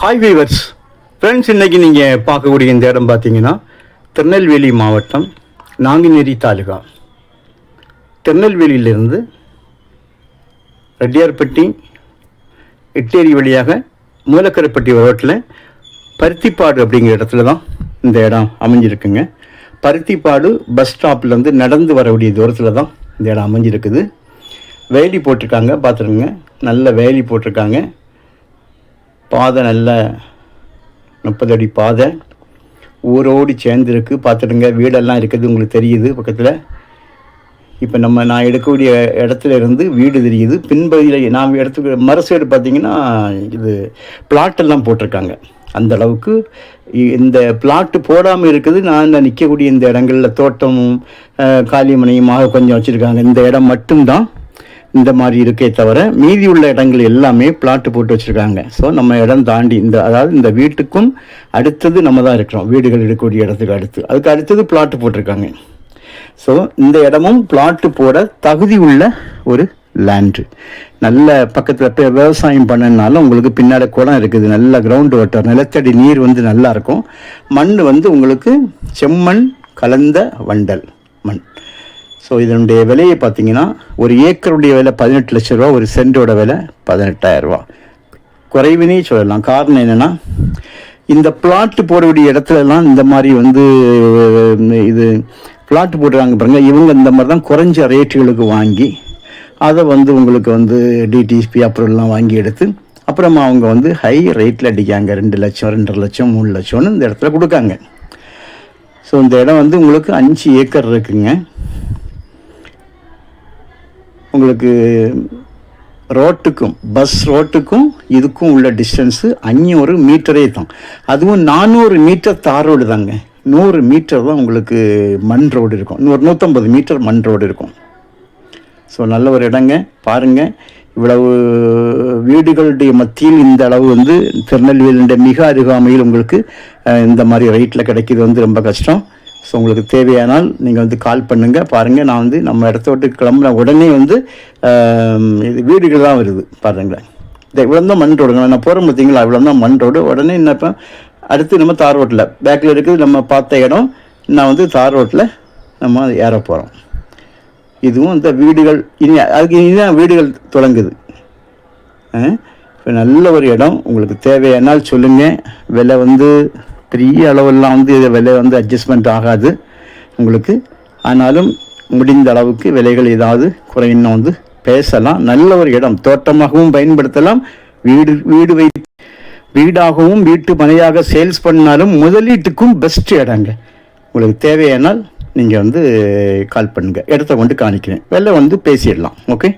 Hi viewers friends இன்றைக்கி நீங்கள் பார்க்கக்கூடிய இந்த இடம் பார்த்தீங்கன்னா திருநெல்வேலி மாவட்டம் நாங்குநேரி தாலுகா. திருநெல்வேலியிலிருந்து ரெட்டியார்பட்டி எட்டேரி வழியாக மூலக்கரைப்பட்டி ரோட்டில் பருத்திப்பாடு அப்படிங்கிற இடத்துல தான் இந்த இடம் அமைஞ்சிருக்குங்க. பருத்திப்பாடு பஸ் ஸ்டாப்லேருந்து நடந்து வரக்கூடிய தூரத்தில் தான் இந்த இடம் அமைஞ்சிருக்குது. வேலி போட்டிருக்காங்க பார்த்துருங்க. நல்ல வேலி போட்டிருக்காங்க. பாதை நல்ல முப்பது அடி பாதை. ஊரோடு சேர்ந்துருக்கு. பார்த்துடுங்க வீடெல்லாம் இருக்குது உங்களுக்கு தெரியுது பக்கத்தில். இப்போ நம்ம நான் எடுக்கக்கூடிய இடத்துல இருந்து வீடு தெரியுது. பின்பகுதியில் நான் எடுத்துக்க மறு சைடு பார்த்தீங்கன்னா இது பிளாட்டெல்லாம் போட்டிருக்காங்க. அந்த அளவுக்கு இ- இந்த பிளாட்டு போடாமல் இருக்குது. நான் இந்த நிற்கக்கூடிய இந்த இடங்களில் தோட்டமும் அஹ், கொஞ்சம் வச்சுருக்காங்க. இந்த இடம் மட்டும்தான். இந்த மாதிரி இருக்கே தவிர மீதி உள்ள இடங்கள் எல்லாமே பிளாட் போட்டு வச்சுருக்காங்க. ஸோ நம்ம இடம் தாண்டி இந்த அதாவது இந்த வீட்டுக்கும் அடுத்தது நம்ம தான் இருக்கிறோம். வீடுகள் இருக்கக்கூடிய இடத்துக்கு அடுத்து. அதுக்கு அடுத்தது பிளாட்டு போட்டிருக்காங்க. ஸோ இந்த இடமும் பிளாட்டு போட தகுதி உள்ள ஒரு லேண்டு நல்ல பக்கத்தில் இப்போ விவசாயம் பண்ணனால உங்களுக்கு பின்னாடி குளம் இருக்குது. நல்ல கிரவுண்ட் வாட்டர் நிலத்தடி நீர் வந்து நல்லா இருக்கும். மண் வந்து உங்களுக்கு செம்மண் கலந்த வண்டல். மண். ஸோ இதனுடைய விலையை பார்த்தீங்கன்னா ஒரு ஏக்கருடைய விலை பதினெட்டு லட்ச ரூபா ஒரு சென்டோட விலை பதினெட்டாயிரரூபா குறைவுனே குறைவினே சொல்லலாம். காரணம் என்னென்னா இந்த பிளாட்டு போடக்கூடிய இடத்துலலாம் இந்த மாதிரி வந்து இது பிளாட் போடுறாங்க பாருங்க. இவங்க இந்த மாதிரி தான் குறைஞ்ச ரேட்டுகளுக்கு வாங்கி அதை வந்து உங்களுக்கு வந்து டிடிஎஸ்பி அப்புறம்லாம் வாங்கி எடுத்து அப்புறமா அவங்க வந்து ஹை ரேட்டில் அடிக்காங்க ரெண்டு லட்சம் ரெண்டரை லட்சம் மூணு லட்சம்னு இந்த இடத்துல கொடுக்காங்க. ஸோ இந்த இடம் வந்து உங்களுக்கு அஞ்சு ஏக்கர் இருக்குங்க. உங்களுக்கு ரோட்டுக்கும் பஸ் ரோட்டுக்கும் இதுக்கும் உள்ள டிஸ்டன்ஸு அஞ்சூறு மீட்டரே தான். அதுவும் நானூறு மீட்டர் தார் ரோடு தாங்க. நூறு மீட்டர் தான் உங்களுக்கு மண் ரோடு இருக்கும். நூறு நூற்றம்பது மீட்டர் மண் ரோடு இருக்கும். ஸோ நல்ல ஒரு இடங்க. பாருங்கள் இவ்வளவு வீடுகளுடைய மத்தியில் இந்த அளவு வந்து திருநெல்வேலியுடைய மிக அருகாமையில் உங்களுக்கு இந்த மாதிரி ரேட்டில் கிடைக்கிது வந்து ரொம்ப கஷ்டம். ஸோ உங்களுக்கு தேவையானால் நீங்கள் வந்து கால் பண்ணுங்கள் பாருங்கள் நான் வந்து நம்ம இடத்த விட்டு கிளம்புன உடனே வந்து இது வீடுகள் தான் வருது. பாருங்களேன். இந்த இவ்வளோ தான் மண் ரோடுங்க. நான் போகிறோம் பார்த்தீங்களா? இவ்வளோ தான் மண் ரோடு. உடனே என்ன இப்போ அடுத்து நம்ம தார் ரோட்டில். பேக்கில் இருக்குது நம்ம பார்த்த இடம். நான் வந்து தார் ரோட்டில் நம்ம ஏற போகிறோம் இதுவும் இந்த வீடுகள் இனி அதுக்கு இனிதான் வீடுகள் தொடங்குது. இப்போ நல்ல ஒரு இடம். உங்களுக்கு தேவையானால் சொல்லுங்கள் விலை வந்து பெரிய அளவெல்லாம் வந்து இது விலை வந்து அட்ஜஸ்ட்மெண்ட் ஆகாது உங்களுக்கு. ஆனாலும் முடிந்த அளவுக்கு விலைகள் ஏதாவது குறையின்னு வந்து பேசலாம். நல்ல ஒரு இடம். தோட்டமாகவும் பயன்படுத்தலாம். வீடு வீடு வை வீடாகவும் வீட்டு மனையாக சேல்ஸ் பண்ணாலும் முதலீட்டுக்கும் பெஸ்ட் இடங்க. உங்களுக்கு தேவையானால் நீங்கள் வந்து கால் பண்ணுங்கள் இடத்த கொண்டு காணிக்கிறேன். வெளில வந்து பேசிடலாம். ஓகே